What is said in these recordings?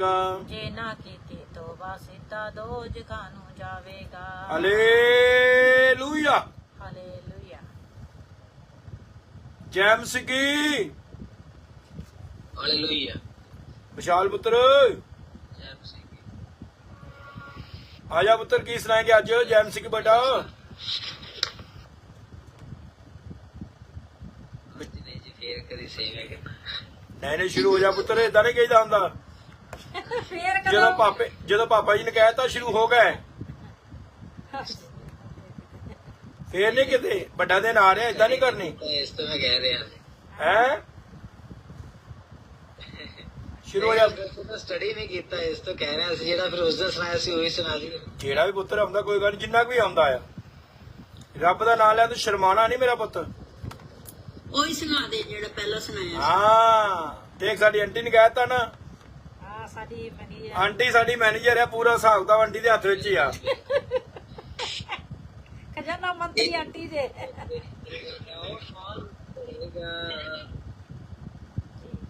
ਜਾਵੇਗਾ। ਜੇ ਨਾ ਕੀਤੀ ਤੋਬਾ ਸਿੱਧਾ ਦੋ ਜਗ੍ਹਾ ਨੂੰ ਜਾਵੇਗਾ। ਹਾਲੇਲੂਇਆ। ਹਾਲੇਲੂਇਆ। ਜੈਮਸ ਕੀ ਹਾਲੇਲੂਇਆ। ਵਿਸ਼ਾਲ ਪੁੱਤਰ। ਜੈ ਮਸੀਹ ਕੀ ਆ ਜਾ ਪੁੱਤਰ ਕੀ ਸੁਣਾਏਗੇ ਅੱਜ? ਜੈਮਸ ਕੀ ਬੇਟਾ। ਨਹੀਂ ਸ਼ੁਰੂ ਹੋ ਜਾ ਪੁੱਤਰ ਇਦਾਂ ਨਹੀਂ ਕਹੀਦਾ ਹੁੰਦਾ। ਫੇਰ ਜਦੋਂ ਪਾਪੇ ਜਦੋਂ ਪਾਪਾ ਜੀ ਨੇ ਕਹਿਤਾ ਸ਼ੁਰੂ ਹੋ ਗਏ। ਫੇਰ ਨਹੀਂ ਕਿਤੇ ਵੱਡਾ ਦਿਨ ਆ ਰਿਹਾ ਇਦਾਂ ਨਹੀਂ ਕਰਨੀ। ਇਸ ਤੋਂ ਮੈਂ ਕਹਿ ਰਿਹਾ। ਹੈ? ਸ਼ੁਰੂ ਹੋ ਜਾ। ਸਟੱਡੀ ਨਹੀਂ ਕੀਤਾ ਇਸ ਤੋਂ ਕਹਿ ਰਿਹਾ ਸੀ ਜਿਹੜਾ ਫਿਰ ਉਸ ਦਿਨ ਸੁਣਾਇਆ ਸੀ ਉਹੀ ਸੁਣਾ ਦੀ। ਜਿਹੜਾ ਵੀ ਪੁੱਤਰ ਆਉਂਦਾ ਕੋਈ ਗੱਲ ਨੀ, ਜਿੰਨਾ ਕੁ ਵੀ ਆਉਂਦਾ ਆ। ਰੱਬ ਦਾ ਨਾਮ ਲਿਆ ਤੂੰ ਸ਼ਰਮਾਣਾ ਨਹੀਂ ਮੇਰਾ ਪੁੱਤ। ਉਹੀ ਸੁਣਾ ਦੇ ਜਿਹੜਾ ਪਹਿਲਾਂ ਸੁਣਾਇਆ ਹਾਂ ਦੇਖ ਸਾਡੀ ਆਂਟੀ ਨੇ ਕਹਿਤਾ ਨਾ ਆ ਸਾਡੀ ਮਨੀ ਆਂਟੀ ਸਾਡੀ ਮੈਨੇਜਰ ਆ ਪੂਰਾ ਹਿਸਾਬ ਦਾ ਆਂਟੀ ਦੇ ਹੱਥ ਵਿੱਚ ਹੀ ਆ। ਖਜ਼ਾਨਾ ਮੰਤਰੀ ਆਂਟੀ ਦੇ।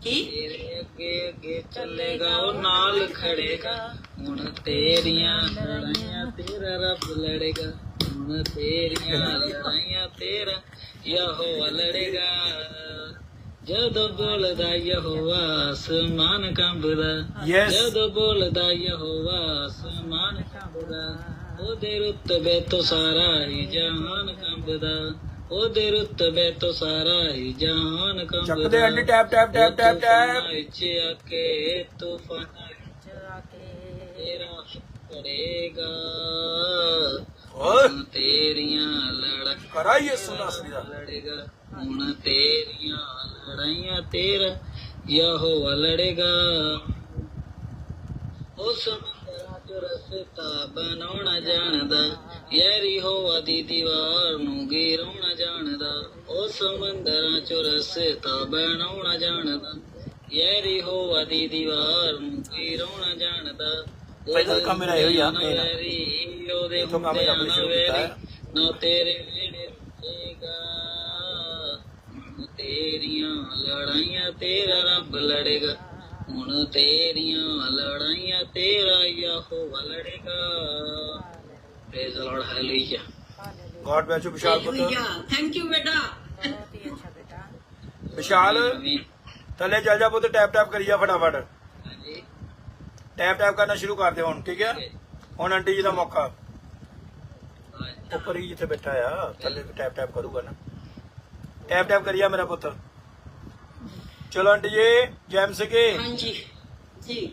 ਕੀ? ਅੱਗੇ ਅੱਗੇ ਚੱਲੇਗਾ ਉਹ ਨਾਲ ਖੜੇਗਾ। ਹੁਣ ਤੇਰੀਆਂ ਲੜਾਈਆਂ ਤੇਰਾ ਰੱਬ ਲੜੇਗਾ। ਹੁਣ ਤੇਰੀਆਂ ਲੜਾਈਆਂ ਤੇਰਾ ਯਹੋਵਾ ਲੜੇਗਾ। ਜਦੋਂ ਬੋਲਦਾ ਯਹੋਵਾ ਅਸਮਾਨ ਕੰਬਦਾ। Yes. ਜਦੋਂ ਬੋਲਦਾ ਯਹੋਵਾ ਅਸਮਾਨ ਕੰਬਦਾ। ਉਹਦੇ ਰੁਤਬੇ ਤੋਂ ਸਾਰਾ ਹੀ ਜਹਾਨ ਕੰਬਦਾ। ਉਹਦੇ ਰੁਤਬੇ ਤੋਂ ਸਾਰਾ ਹੀ ਜਹਾਨ ਕੰਬਦਾ। ਚੱਕਦੇ ਟੈਪ ਟੈਪ ਟੈਪ ਟੈਪ ਟੈਪ। ਤੂਫਾਨਾਂ ਤੇਰਾ ਕਰੇਗਾ। ਤੇਰੀਆਂ ਲੜਾਈਆਂ ਕਰਾਈਏ ਸੁਨਾ ਸਰੀ ਦਾ ਲੜੇਗਾ ਹੁਣ ਤੇਰੀਆਂ ਲੜਾਈਆਂ ਤੇਰਾ ਯਹੋਵਾ ਲੜੇਗਾ ਉਸ ਚ ਰਸਤਾ ਬਣਾਉਣਾ ਜਾਣਦਾ ਯਾਰੀ ਹੋਵਾ ਦੀ ਦੀਵਾਰ ਨੂੰ ਗਿਰਾਉਣਾ ਜਾਣਦਾ ਉਸ ਸਮੁੰਦਰਾਂ ਚ ਰਸਤਾ ਬਣਾਉਣਾ ਜਾਣਦਾ ਯਾਰੀ ਹੋਵਾ ਦੀ ਦੀਵਾਰ ਨੂੰ ਗਿਰਾਉਣਾ ਜਾਣਦਾ ਪਹਿਲਾਂ ਕੰਮ ਮੇਰਾ ਇਹੋ ਹੀ ਆ। ਵੈਰੀ, ਉਹਦੇ ਇੱਥੋਂ ਕੰਮ ਕੰਮ ਨਾ ਸ਼ੁਰੂ ਕੀਤਾ ਹੈ। ਨਾ ਤੇਰੇ ਲੜਾਈਆਂ ਤੇਰਾ ਰੱਬ ਲੜੇਗਾ। ਹੁਣ ਤੇਰੀਆਂ ਲੜਾਈਆਂ ਤੇਰਾ ਯਹੋਵਾ ਲੜੇਗਾ। Praise lord hallelujah god bless ਵਿਸ਼ਾਲ ਪੁੱਤ ਥੈਂਕ ਯੂ ਬੇਟਾ। ਬਹੁਤ ਹੀ ਅੱਛਾ ਬੇਟਾ। ਵਿਸ਼ਾਲ ਆਮੀਨ ਥੱਲੇ ਚੱਲ ਜਾ ਪੁੱਤ ਟੈਪ ਟੈਪ ਕਰੀ ਜਾ ਫਟਾਫਟ। ਹਾਂਜੀ। ਟੈਪ ਟੈਪ ਕਰਨਾ ਸ਼ੁਰੂ ਕਰ ਦੇ ਹੁਣ ਠੀਕ ਹੈ? ਹੁਣ ਆਂਟੀ ਜੀ ਦਾ ਮੌਕਾ। ਉੱਪਰ ਹੀ ਜਿੱਥੇ ਬੈਠਾ ਆ ਥੱਲੇ ਵੀ ਟੈਪ ਟੈਪ ਕਰੂਗਾ ਨਾ। ਟੈਪ ਟੈਪ ਕਰੀਆ ਮੇਰਾ ਪੁੱਤ। ਚਲੋ ਆਂਟੀ ਜੀ ਜੈਮ ਸਿਕੇ ਹਾਂਜੀ ਜੀ।